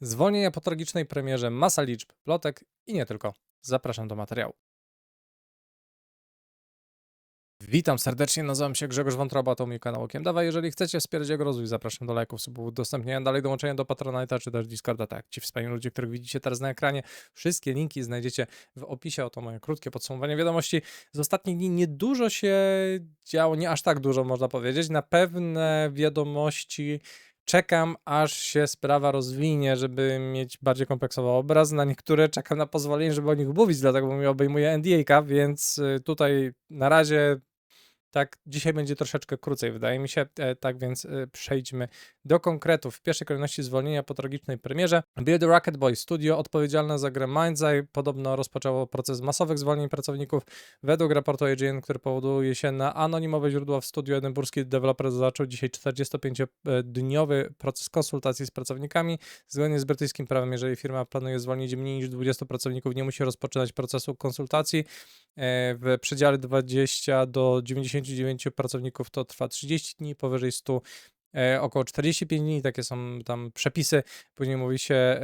Zwolnienia po tragicznej premierze, masa liczb, plotek i nie tylko. Zapraszam do materiału. Witam serdecznie, nazywam się Grzegorz Wątroba, to mój kanał Okiem Dawa. Jeżeli chcecie wspierać jego rozwój, zapraszam do lajków, subów, udostępnienia, dalej dołączenia do Patronite'a czy też Discorda, tak, ci wspaniali ludzie, których widzicie teraz na ekranie. Wszystkie linki znajdziecie w opisie, oto moje krótkie podsumowanie wiadomości. Z ostatnich dni niedużo się działo, nie aż tak dużo można powiedzieć. Na pewne wiadomości czekam, aż się sprawa rozwinie, żeby mieć bardziej kompleksowy obraz. Na niektóre czekam na pozwolenie, żeby o nich mówić, dlatego bo mi obejmuje NDA, więc y, tutaj na razie tak, dzisiaj będzie troszeczkę krócej, wydaje mi się. E, tak więc e, przejdźmy do konkretów. W pierwszej kolejności zwolnienia po tragicznej premierze. Build Rocket Boy Studio, odpowiedzialne za grę Mind's Eye, podobno rozpoczęło proces masowych zwolnień pracowników. Według raportu IGN, który powoduje się na anonimowe źródła w studiu edynburski, deweloper zaczął dzisiaj 45-dniowy proces konsultacji z pracownikami. Zgodnie z brytyjskim prawem, jeżeli firma planuje zwolnić mniej niż 20 pracowników, nie musi rozpoczynać procesu konsultacji. E, w przedziale 20 do 99 pracowników to trwa 30 dni, powyżej 100 e, około 45 dni, takie są tam przepisy. Później mówi się, e,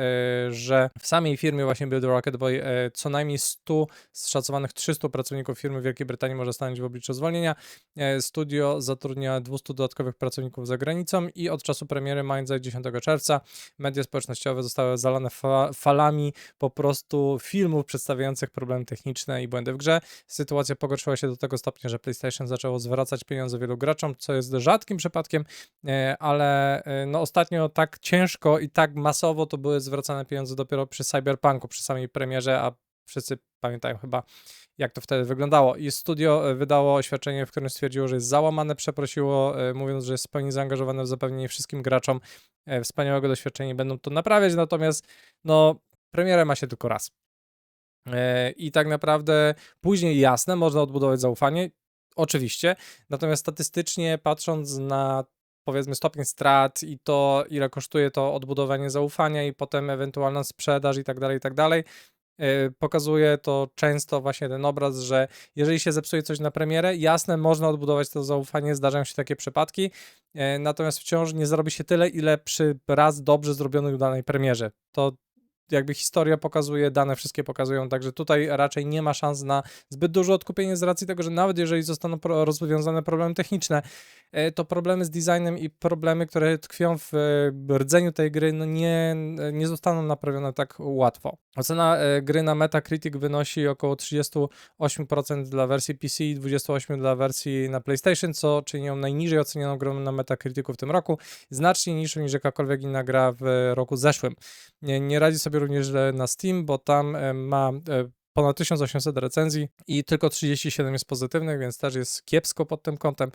że w samej firmie właśnie Build Rocket Boy e, co najmniej 100 z szacowanych 300 pracowników firmy w Wielkiej Brytanii może stanąć w obliczu zwolnienia. Studio zatrudnia 200 dodatkowych pracowników za granicą i od czasu premiery Mindset 10 czerwca media społecznościowe zostały zalane fa falami po prostu filmów przedstawiających problemy techniczne i błędy w grze. Sytuacja pogorszyła się do tego stopnia, że PlayStation zaczęło zwracać pieniądze wielu graczom, co jest rzadkim przypadkiem, e, ale e, no ostatnio tak ciężko i tak masowo to były zwracane pieniądze dopiero przy Cyberpunku, przy samej premierze, a wszyscy pamiętają chyba jak to wtedy wyglądało. I studio e, wydało oświadczenie, w którym stwierdziło, że jest załamane, przeprosiło, e, mówiąc, że jest w pełni zaangażowane w zapewnienie wszystkim graczom e, wspaniałego doświadczenia i będą to naprawiać, natomiast no, premierę ma się tylko raz. I tak naprawdę później jasne, można odbudować zaufanie, oczywiście, natomiast statystycznie patrząc na powiedzmy stopień strat i to, ile kosztuje to odbudowanie zaufania i potem ewentualna sprzedaż i tak dalej, i tak dalej, yy, pokazuje to często właśnie ten obraz, że jeżeli się zepsuje coś na premierę, jasne, można odbudować to zaufanie, zdarzają się takie przypadki, yy, natomiast wciąż nie zrobi się tyle, ile przy raz dobrze zrobionych danej premierze. To jakby historia pokazuje, dane wszystkie pokazują, także tutaj raczej nie ma szans na zbyt duże odkupienie z racji tego, że nawet jeżeli zostaną rozwiązane problemy techniczne, e, to problemy z designem i problemy, które tkwią w e, rdzeniu tej gry, no nie, nie zostaną naprawione tak łatwo. Ocena e, gry na Metacritic wynosi około 38% dla wersji PC i 28% dla wersji na PlayStation, co czyni ją najniżej ocenioną grą na Metacriticu w tym roku, znacznie niższą niż jakakolwiek inna gra w roku zeszłym. Nie, nie radzi sobie również na Steam, bo tam e, ma e, ponad 1800 recenzji i tylko 37 jest pozytywnych, więc też jest kiepsko pod tym kątem.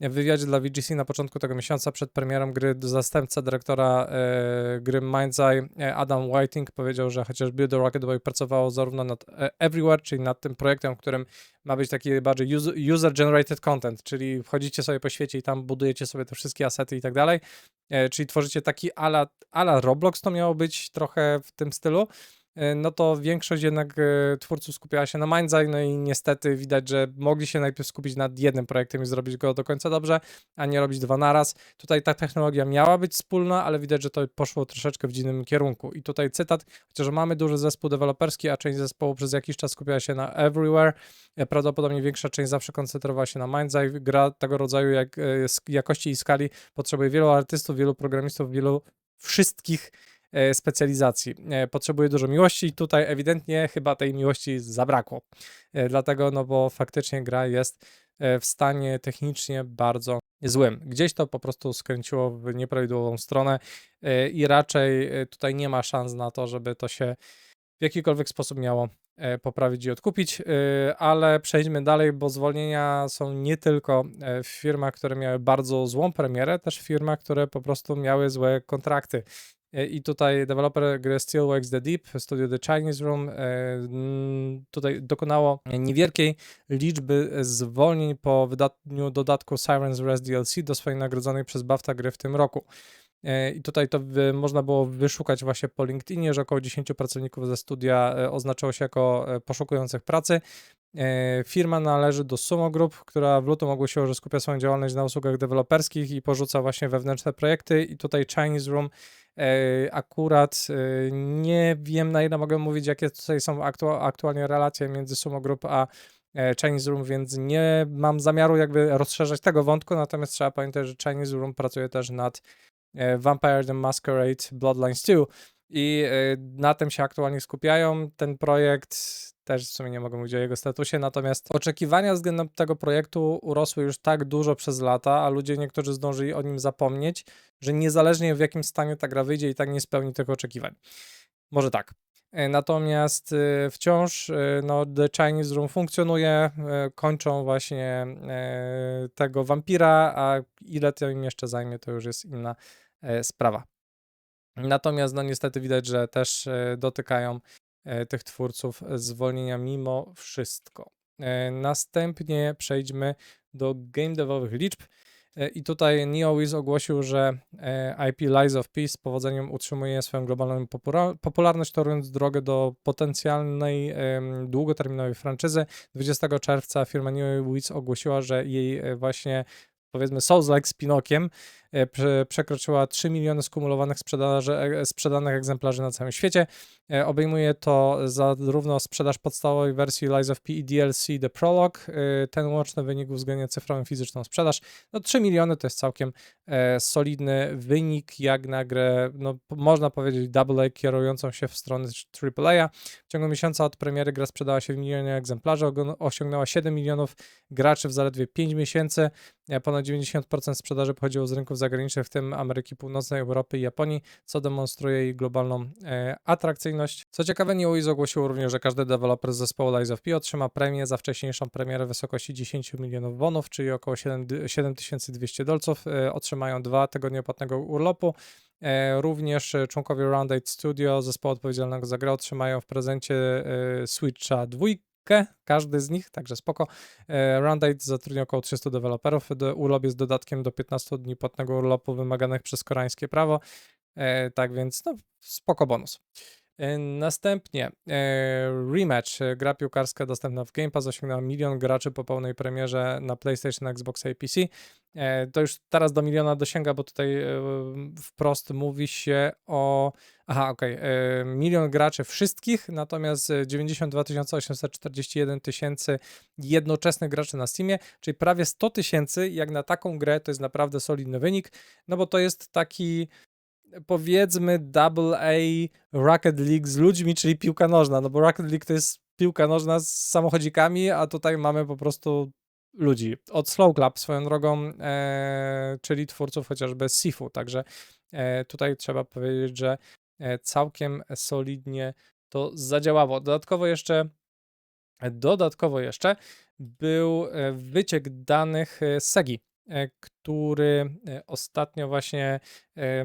W wywiadzie dla VGC na początku tego miesiąca przed premierą gry zastępca dyrektora e, gry Mind's Eye e, Adam Whiting powiedział, że chociaż Build the Rocket Boy pracowało zarówno nad e, Everywhere, czyli nad tym projektem, w którym ma być taki bardziej user- user-generated content, czyli wchodzicie sobie po świecie i tam budujecie sobie te wszystkie asety i tak dalej, e, czyli tworzycie taki ala, ala Roblox to miało być trochę w tym stylu, no to większość jednak e, twórców skupiała się na Mind's no i niestety widać, że mogli się najpierw skupić nad jednym projektem i zrobić go do końca dobrze, a nie robić dwa naraz. Tutaj ta technologia miała być wspólna, ale widać, że to poszło troszeczkę w dziwnym kierunku. I tutaj cytat, chociaż mamy duży zespół deweloperski, a część zespołu przez jakiś czas skupiała się na Everywhere, e, prawdopodobnie większa część zawsze koncentrowała się na Mind's Gra tego rodzaju jak, e, jakości i skali potrzebuje wielu artystów, wielu programistów, wielu wszystkich e, specjalizacji. E, Potrzebuje dużo miłości i tutaj ewidentnie chyba tej miłości zabrakło. E, Dlatego, no bo faktycznie gra jest e, w stanie technicznie bardzo złym. Gdzieś to po prostu skręciło w nieprawidłową stronę e, i raczej e, tutaj nie ma szans na to, żeby to się w jakikolwiek sposób miało e, poprawić i odkupić, e, ale przejdźmy dalej, bo zwolnienia są nie tylko e, w firmach, które miały bardzo złą premierę, też w firmach, które po prostu miały złe kontrakty. E, I tutaj deweloper gry Steelworks The Deep, studio The Chinese Room, e, tutaj dokonało niewielkiej liczby zwolnień po wydaniu dodatku Sirens Rest DLC do swojej nagrodzonej przez BAFTA gry w tym roku. E, I tutaj to można było wyszukać właśnie po LinkedInie, że około 10 pracowników ze studia oznaczało się jako poszukujących pracy. Firma należy do Sumo Group, która w lutym ogłosiła, że skupia swoją działalność na usługach deweloperskich i porzuca właśnie wewnętrzne projekty. I tutaj Chinese Room Akurat e, nie wiem, na ile mogę mówić, jakie tutaj są aktu- aktualnie relacje między Sumo Group a e, Chinese Room, więc nie mam zamiaru jakby rozszerzać tego wątku, natomiast trzeba pamiętać, że Chinese Room pracuje też nad e, Vampire the Masquerade Bloodlines 2 i e, na tym się aktualnie skupiają. Ten projekt też w sumie nie mogę mówić o jego statusie, natomiast oczekiwania względem tego projektu urosły już tak dużo przez lata, a ludzie niektórzy zdążyli o nim zapomnieć, że niezależnie w jakim stanie ta gra wyjdzie i tak nie spełni tych oczekiwań. Może tak. E, Natomiast e, wciąż e, no, The Chinese Room funkcjonuje, kończą właśnie tego wampira, a ile to im jeszcze zajmie, to już jest inna sprawa. Natomiast no niestety widać, że też dotykają tych twórców zwolnienia mimo wszystko. E, Następnie przejdźmy do game devowych liczb. E, I tutaj NeoWiz ogłosił, że e, IP Lies of Peace z powodzeniem utrzymuje swoją globalną popularność, torując drogę do potencjalnej długoterminowej franczyzy. 20 czerwca firma NeoWiz ogłosiła, że jej e, właśnie powiedzmy Souls-like z Pinokiem e, przekroczyła 3 miliony skumulowanych sprzedaży, e, sprzedanych egzemplarzy na całym świecie. E, Obejmuje to zarówno sprzedaż podstawowej wersji Lies of P i DLC The Prologue. E, Ten łączny wynik uwzględnia cyfrową i fizyczną sprzedaż. No 3 miliony to jest całkiem e, solidny wynik, jak na grę, no można powiedzieć double A kierującą się w stronę AAA. W ciągu miesiąca od premiery gra sprzedała się w milionie egzemplarzy, osiągnęła 7 milionów graczy w zaledwie 5 miesięcy. E, Ponad 90% sprzedaży pochodziło z rynków zagranicznych, w tym Ameryki Północnej, Europy i Japonii, co demonstruje jej globalną e, atrakcyjność. Co ciekawe, NeoWiz ogłosiło również, że każdy deweloper z zespołu Lies of P otrzyma premię za wcześniejszą premierę w wysokości 10 milionów bonów, czyli około 7 dy- 7200 dolców. E, Otrzymają dwa tygodnie płatnego urlopu. E, Również członkowie Round 8 Studio, zespołu odpowiedzialnego za grę, otrzymają w prezencie Switcha dwójkę, każdy z nich, także spoko. E, Round 8 zatrudnia około 300 deweloperów. Urlop jest dodatkiem do 15 dni płatnego urlopu wymaganych przez koreańskie prawo. E, tak więc, no, spoko bonus. E, Następnie e, Rematch, e, gra piłkarska dostępna w Game Pass, osiągnęła milion graczy po pełnej premierze na PlayStation, Xbox i PC. To już teraz do miliona dosięga, bo tutaj wprost mówi się o. Aha, okej. e, Milion graczy wszystkich, natomiast e, 92 841 tysięcy jednoczesnych graczy na Steamie, czyli prawie 100 tysięcy. Jak na taką grę to jest naprawdę solidny wynik, no bo to jest taki powiedzmy double A Rocket League z ludźmi, czyli piłka nożna, no bo Rocket League to jest piłka nożna z samochodzikami, a tutaj mamy po prostu ludzi. Od Slow Club swoją drogą, e, czyli twórców chociażby Sifu, także e, tutaj trzeba powiedzieć, że e, całkiem solidnie to zadziałało. Dodatkowo jeszcze Dodatkowo jeszcze był e, wyciek danych e, SEGI, który e, ostatnio właśnie e,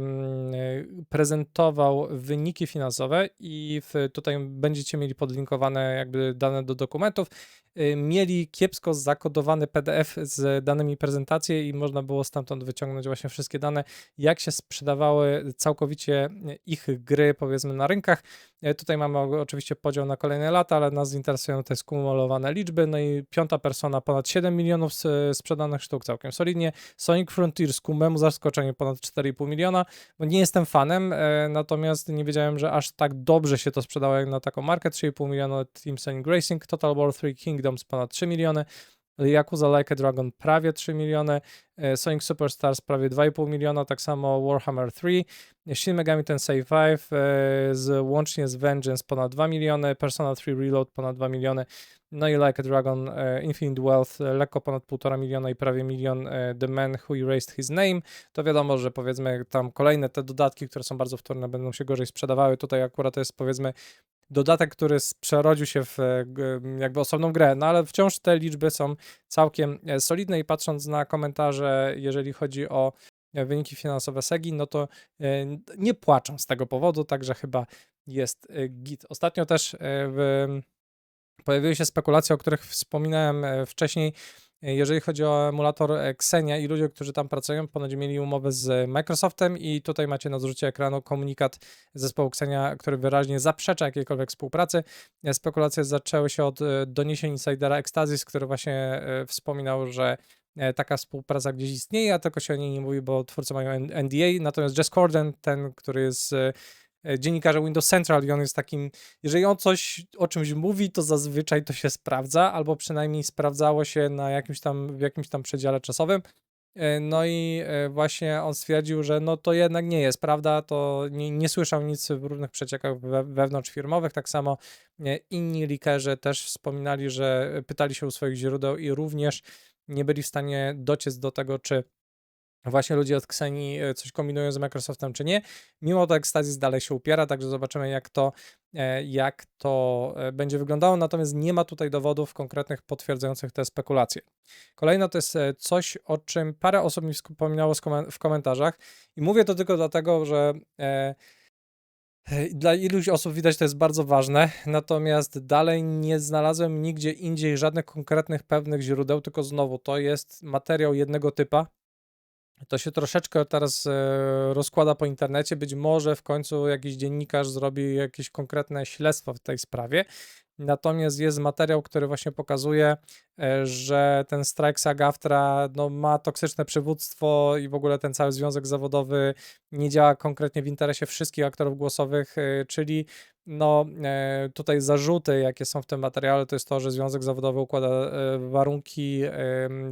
prezentował wyniki finansowe i w, tutaj będziecie mieli podlinkowane jakby dane do dokumentów. E, Mieli kiepsko zakodowany PDF z danymi prezentacji i można było stamtąd wyciągnąć właśnie wszystkie dane, jak się sprzedawały całkowicie ich gry powiedzmy na rynkach. Tutaj mamy oczywiście podział na kolejne lata, ale nas interesują te skumulowane liczby. No i piąta persona ponad 7 milionów sprzedanych sztuk, całkiem solidnie. Sonic Frontiers ku memu zaskoczeniu ponad 4,5 miliona, bo nie jestem fanem, e, natomiast nie wiedziałem, że aż tak dobrze się to sprzedało jak na taką markę. 3,5 miliona Team Sonic Racing, Total War 3 Kingdoms ponad 3 miliony. Yakuza Like a Dragon prawie 3 miliony, e, Sonic Superstars prawie 2,5 miliona, tak samo Warhammer 3, Shin Megami Tensei 5 e, z, łącznie z Vengeance ponad 2 miliony, Persona 3 Reload ponad 2 miliony, no i Like a Dragon e, Infinite Wealth lekko ponad 1,5 miliona i prawie milion The Man Who Erased His Name. To wiadomo, że powiedzmy tam kolejne te dodatki, które są bardzo wtórne, będą się gorzej sprzedawały. Tutaj akurat jest powiedzmy dodatek, który przerodził się w e, jakby osobną grę, no ale wciąż te liczby są całkiem e, solidne i patrząc na komentarze, jeżeli chodzi o e, wyniki finansowe SEGI, no to nie płaczą z tego powodu, także chyba jest git. Ostatnio też pojawiły się spekulacje, o których wspominałem wcześniej, jeżeli chodzi o emulator e, Xenia i ludzie, którzy tam pracują, ponoć mieli umowę z Microsoftem i tutaj macie na zrzucie ekranu komunikat zespołu Xenia, który wyraźnie zaprzecza jakiejkolwiek współpracy. E, Spekulacje zaczęły się od e, doniesień insidera Extasis, który właśnie e, wspominał, że e, taka współpraca gdzieś istnieje, a tylko się o niej nie mówi, bo twórcy mają NDA, natomiast Jess Corden, ten, który jest e, dziennikarzem Windows Central i on jest takim, jeżeli on coś o czymś mówi, to zazwyczaj to się sprawdza, albo przynajmniej sprawdzało się na jakimś tam, w jakimś tam przedziale czasowym. E, No i e, właśnie on stwierdził, że no to jednak nie jest prawda, to nie, nie słyszał nic w różnych przeciekach we, wewnątrzfirmowych, tak samo inni leakerzy też wspominali, że pytali się u swoich źródeł i również nie byli w stanie dociec do tego, czy właśnie ludzie od Xeni e, coś kombinują z Microsoftem, czy nie. Mimo to Extasis dalej się upiera, także zobaczymy, jak to, e, jak to e, będzie wyglądało. Natomiast nie ma tutaj dowodów konkretnych potwierdzających te spekulacje. Kolejno to jest coś, o czym parę osób mi wspominało w komentarzach i mówię to tylko dlatego, że dla iluś osób widać to jest bardzo ważne, natomiast dalej nie znalazłem nigdzie indziej żadnych konkretnych, pewnych źródeł, tylko znowu to jest materiał jednego typa, to się troszeczkę teraz e, rozkłada po internecie. Być może w końcu jakiś dziennikarz zrobi jakieś konkretne śledztwo w tej sprawie. Natomiast jest materiał, który właśnie pokazuje, e, że ten strajk SAG-AFTRA no, ma toksyczne przywództwo i w ogóle ten cały związek zawodowy nie działa konkretnie w interesie wszystkich aktorów głosowych, e, czyli no, e, tutaj zarzuty, jakie są w tym materiale, to jest to, że związek zawodowy układa e, warunki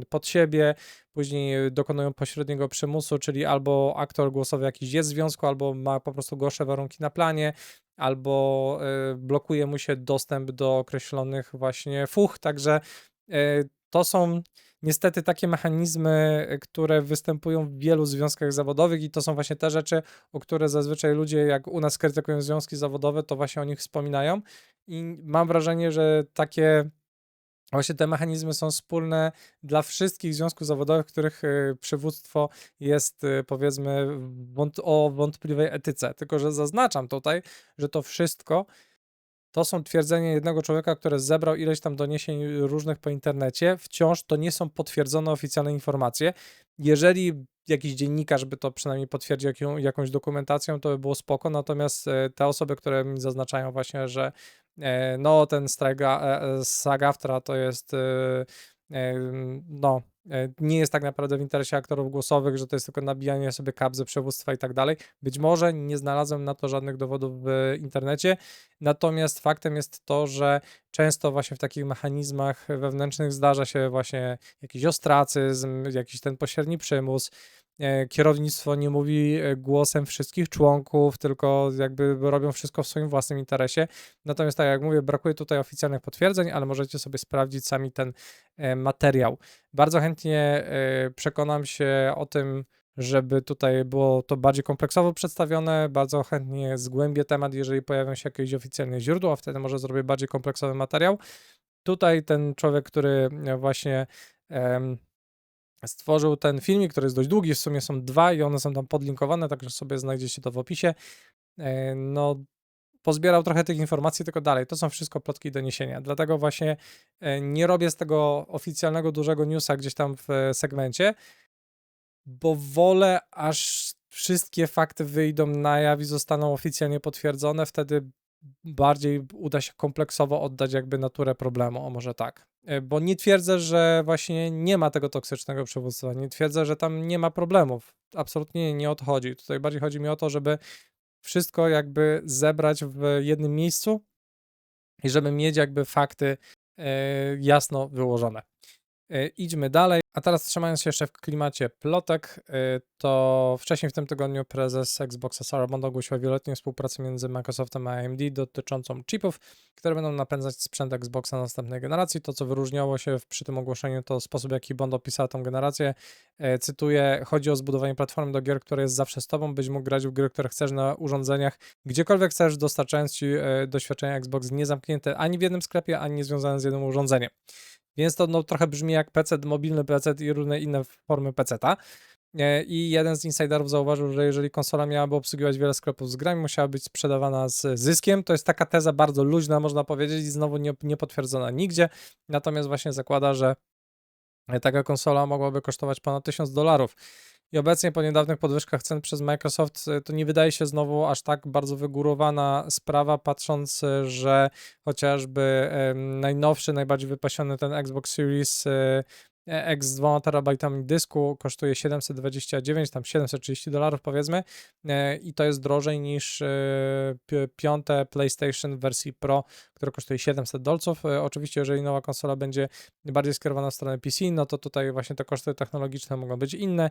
pod siebie, później dokonują pośredniego przymusu, czyli albo aktor głosowy jakiś jest w związku, albo ma po prostu gorsze warunki na planie, albo e, blokuje mu się dostęp do określonych właśnie fuch, także to są niestety takie mechanizmy, które występują w wielu związkach zawodowych i to są właśnie te rzeczy, o które zazwyczaj ludzie, jak u nas krytykują związki zawodowe, to właśnie o nich wspominają i mam wrażenie, że takie Właśnie te mechanizmy są wspólne dla wszystkich związków zawodowych, których y, przywództwo jest y, powiedzmy o wątpliwej etyce. Tylko, że zaznaczam tutaj, że to wszystko to są twierdzenia jednego człowieka, który zebrał ileś tam doniesień różnych po internecie. Wciąż to nie są potwierdzone oficjalne informacje. Jeżeli jakiś dziennikarz by to przynajmniej potwierdził jaką, jakąś dokumentacją, to by było spoko. Natomiast e, te osoby, które mi zaznaczają właśnie, że e, no ten strajk e, SAG-AFTRA to jest no e, nie jest tak naprawdę w interesie aktorów głosowych, że to jest tylko nabijanie sobie kabzy przywództwa i tak dalej. Być może nie znalazłem na to żadnych dowodów w internecie, natomiast faktem jest to, że często właśnie w takich mechanizmach wewnętrznych zdarza się właśnie jakiś ostracyzm, jakiś ten pośredni przymus, kierownictwo nie mówi e, głosem wszystkich członków, tylko jakby robią wszystko w swoim własnym interesie. Natomiast tak jak mówię, brakuje tutaj oficjalnych potwierdzeń, ale możecie sobie sprawdzić sami ten e, materiał. Bardzo chętnie e, przekonam się o tym, żeby tutaj było to bardziej kompleksowo przedstawione. Bardzo chętnie zgłębię temat, jeżeli pojawią się jakieś oficjalne źródła, wtedy może zrobię bardziej kompleksowy materiał. Tutaj ten człowiek, który e, właśnie stworzył ten filmik, który jest dość długi, w sumie są dwa i one są tam podlinkowane, także sobie znajdziecie to w opisie. E, No, pozbierał trochę tych informacji, tylko dalej. To są wszystko plotki i doniesienia. Dlatego właśnie e, nie robię z tego oficjalnego dużego newsa gdzieś tam w e, segmencie, bo wolę, aż wszystkie fakty wyjdą na jaw i zostaną oficjalnie potwierdzone, wtedy bardziej uda się kompleksowo oddać jakby naturę problemu, o może tak. E, Bo nie twierdzę, że właśnie nie ma tego toksycznego przywództwa, nie twierdzę, że tam nie ma problemów. Absolutnie nie o to chodzi. Tutaj bardziej chodzi mi o to, żeby wszystko jakby zebrać w jednym miejscu i żeby mieć jakby fakty e, jasno wyłożone. E, Idźmy dalej. A teraz trzymając się jeszcze w klimacie plotek, e, to wcześniej w tym tygodniu prezes Xboxa Sarah Bond ogłosiła wieloletnią współpracę między Microsoftem a AMD dotyczącą chipów, które będą napędzać sprzęt Xboxa następnej generacji. To, co wyróżniało się przy tym ogłoszeniu, to sposób, w jaki Bond opisała tą generację. E, Cytuję, chodzi o zbudowanie platformy do gier, która jest zawsze z tobą, byś mógł grać w gry, które chcesz na urządzeniach, gdziekolwiek chcesz, dostarczając ci doświadczenia Xbox nie zamknięte ani w jednym sklepie, ani nie związane z jednym urządzeniem. Więc to no, trochę brzmi jak PC, mobilny PC i różne inne formy PC-ta. E, I jeden z insiderów zauważył, że jeżeli konsola miałaby obsługiwać wiele sklepów z grami, musiała być sprzedawana z zyskiem. To jest taka teza bardzo luźna, można powiedzieć, i znowu nie, nie potwierdzona nigdzie. Natomiast właśnie zakłada, że taka konsola mogłaby kosztować ponad 1000 dolarów. I obecnie po niedawnych podwyżkach cen przez Microsoft y, to nie wydaje się znowu aż tak bardzo wygórowana sprawa, patrząc, y, że chociażby najnowszy, najbardziej wypasiony ten Xbox Series y, e, X z 2 terabajtami dysku kosztuje 729, tam 730 dolarów powiedzmy e, i to jest drożej niż pi- piąte PlayStation w wersji Pro, które kosztuje 700 dolców. E, Oczywiście, jeżeli nowa konsola będzie bardziej skierowana w stronę PC, no to tutaj właśnie te koszty technologiczne mogą być inne,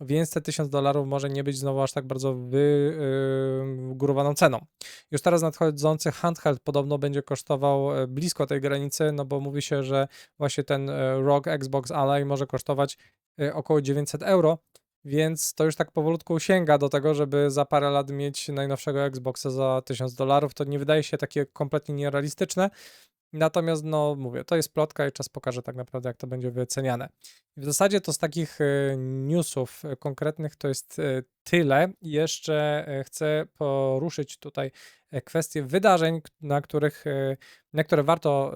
więc te 1000 dolarów może nie być znowu aż tak bardzo wygórowaną ceną. Już teraz nadchodzący handheld podobno będzie kosztował e, blisko tej granicy, no bo mówi się, że właśnie ten e, ROG Xbox Ally może kosztować e, około 900 euro, więc to już tak powolutku sięga do tego, żeby za parę lat mieć najnowszego Xboxa za 1000 dolarów. To nie wydaje się takie kompletnie nierealistyczne. Natomiast, no mówię, to jest plotka i czas pokaże tak naprawdę, jak to będzie wyceniane. W zasadzie to z takich e, newsów e, konkretnych to jest e, tyle. Jeszcze chcę poruszyć tutaj kwestie wydarzeń, na których, na które warto,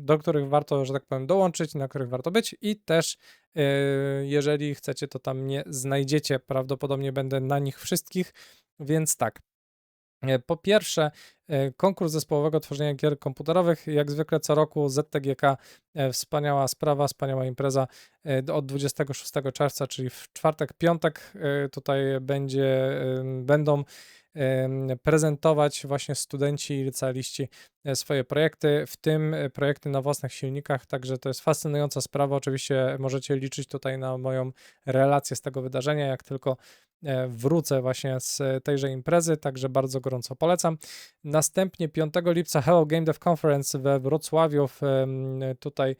do których warto, że tak powiem, dołączyć, na których warto być i też jeżeli chcecie, to tam nie znajdziecie. Prawdopodobnie będę na nich wszystkich, więc tak. E, Po pierwsze, e, konkurs zespołowego tworzenia gier komputerowych. Jak zwykle co roku ZTGK, wspaniała sprawa, wspaniała impreza od 26 czerwca, czyli w czwartek, piątek. Tutaj będzie, będą prezentować właśnie studenci i licealiści e, swoje projekty, w tym e, projekty na własnych silnikach, także to jest fascynująca sprawa. Oczywiście możecie liczyć tutaj na moją relację z tego wydarzenia, jak tylko e, wrócę właśnie z tejże imprezy, także bardzo gorąco polecam. Następnie 5 lipca Hello Game Dev Conference we Wrocławiu, w, tutaj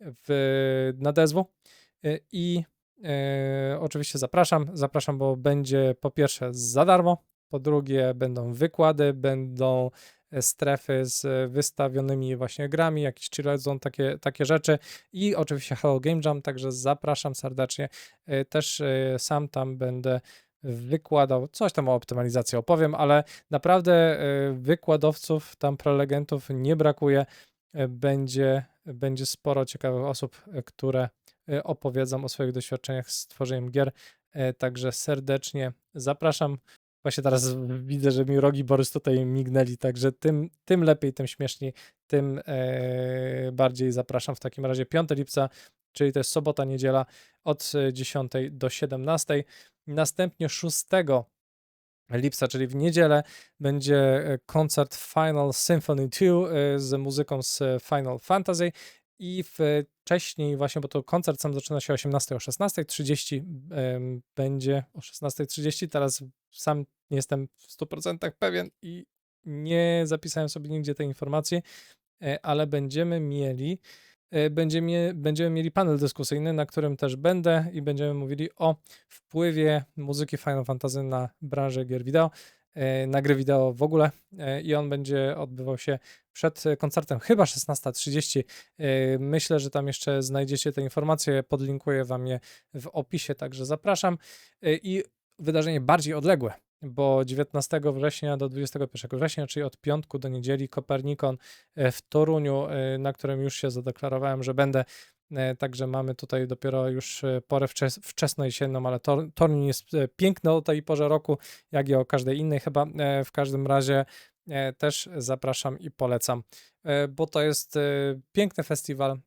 w, na DSW i oczywiście zapraszam, zapraszam, bo będzie po pierwsze za darmo, po drugie będą wykłady, będą e, strefy z wystawionymi właśnie grami, jakiś chillzone, takie, takie rzeczy i oczywiście Hello Game Jam, także zapraszam serdecznie. E, Też e, sam tam będę wykładał, coś tam o optymalizacji opowiem, ale naprawdę e, wykładowców, tam prelegentów nie brakuje. E, Będzie, będzie sporo ciekawych osób, e, które e, opowiedzą o swoich doświadczeniach z tworzeniem gier, e, także serdecznie zapraszam. Właśnie teraz widzę, że mi rogi Borys tutaj mignęli, także tym, tym lepiej, tym śmieszniej, tym e, bardziej zapraszam. W takim razie 5 lipca, czyli to jest sobota, niedziela od e, 10 do 17. Następnie 6 lipca, czyli w niedzielę, będzie e, koncert Final Symphony 2 e, z muzyką z e, Final Fantasy i wcześniej właśnie, bo to koncert sam zaczyna się o 18, o 16.30 em, będzie o 16.30, teraz sam nie jestem w 100% pewien i nie zapisałem sobie nigdzie tej informacji, e, ale będziemy mieli e, będziemy, będziemy mieli panel dyskusyjny, na którym też będę i będziemy mówili o wpływie muzyki Final Fantasy na branżę gier wideo, e, na gry wideo w ogóle e, i on będzie odbywał się przed e, koncertem chyba 16.30. E, Myślę, że tam jeszcze znajdziecie te informacje, podlinkuję wam je w opisie, także zapraszam. E, I wydarzenie bardziej odległe, bo 19 września do 21 września, czyli od piątku do niedzieli, Kopernikon e, w Toruniu, e, na którym już się zadeklarowałem, że będę. E, Także mamy tutaj dopiero już e, porę wczes- wczesnojesienną, ale Tor Toruń jest e, piękny o tej porze roku, jak i o każdej innej chyba. W każdym razie też zapraszam i polecam, bo to jest piękny festiwal,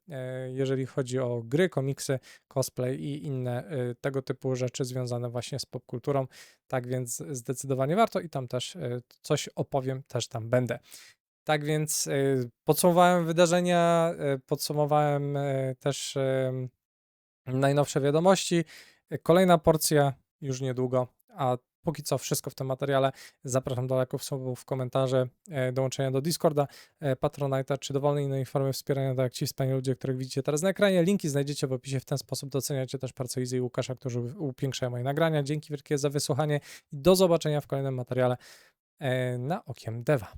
jeżeli chodzi o gry, komiksy, cosplay i inne tego typu rzeczy związane właśnie z popkulturą. Tak więc zdecydowanie warto i tam też coś opowiem, też tam będę. Tak więc e, podsumowałem wydarzenia, e, podsumowałem e, też najnowsze wiadomości. Kolejna porcja już niedługo, a póki co wszystko w tym materiale. Zapraszam do lajków, subów, komentarzy, dołączenia do Discorda, Patronite'a czy dowolnej innej formy wspierania, tak jak ci wspaniali ludzie, których widzicie teraz na ekranie. Linki znajdziecie w opisie. W ten sposób doceniacie też pracę Izy i Łukasza, którzy upiększają moje nagrania. Dzięki wielkie za wysłuchanie i do zobaczenia w kolejnym materiale na Okiem Deva.